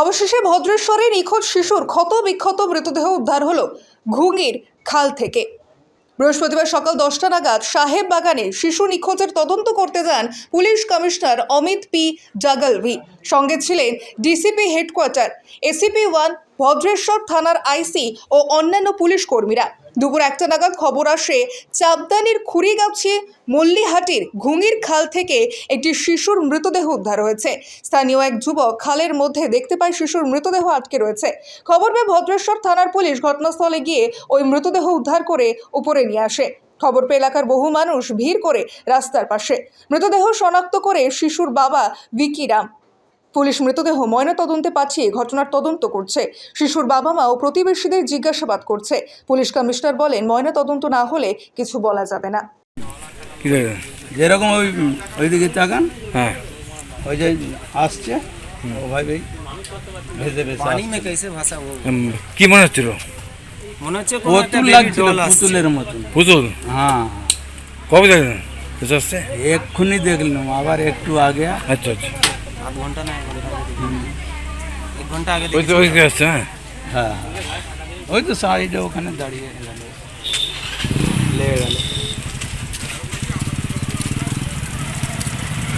অবশেষে ভদ্রেশ্বরের নিখোঁজ শিশুর ক্ষত বিক্ষত মৃতদেহ উদ্ধার হল ঘুঙির খাল থেকে। বৃহস্পতিবার সকাল দশটা নাগাদ সাহেব বাগানে শিশু নিখোঁজের তদন্ত করতে যান পুলিশ কমিশনার অমিত পি জাগলভি। সঙ্গে ছিলেন DCP headquarter, ACP one Bhadreswar থানার আইসি ও অন্যান্য পুলিশ কর্মীরা। দুপুর একটা নাগাদ খবর আসে, চাপদানির খুড়িগাছি মল্লিহাটির ঘুঙির খাল থেকে একটি শিশুর মৃতদেহ উদ্ধার হয়েছে। স্থানীয় এক যুবক খালের মধ্যে দেখতে পায় শিশুর মৃতদেহ আটকে রয়েছে। খবর পেয়ে ভদ্রেশ্বর থানার পুলিশ ঘটনাস্থলে গিয়ে ওই মৃতদেহ উদ্ধার করে উপরে নিয়ে আসে। খবর পেয়ে এলাকার বহু মানুষ ভিড় করে রাস্তার পাশে। মৃতদেহ শনাক্ত করে শিশুর বাবা ভিকি রাম। পুলিশ মৃতদেহ ময়নাতদন্তে পাঠিয়ে ঘটনার তদন্ত করছে। শিশুর বাবা মা ও প্রতিবেশীদের জিজ্ঞাসাবাদ করছে। পুলিশ কমিশনার বলেন ময়নাতদন্ত না হলে কিছু বলা যাবে না। যেরকম ওই ওইদিকে তাকান। হ্যাঁ। ওই যে আসছে পানি মে ও। কি মনে হচ্ছিল? মনে হচ্ছে পুতুলের পুতুল? হ্যাঁ। কবে দেখলেন? এক্ষুনি দেখলাম আবার একটু আগে। আচ্ছা আচ্ছা। আধ ঘণ্টা না এক ঘণ্টা আগে দেখেছি। এক ঘণ্টা আগে ওই তো ওই হ্যাঁ। হ্যাঁ। ওই তো সাইডে ওখানে দাঁড়িয়ে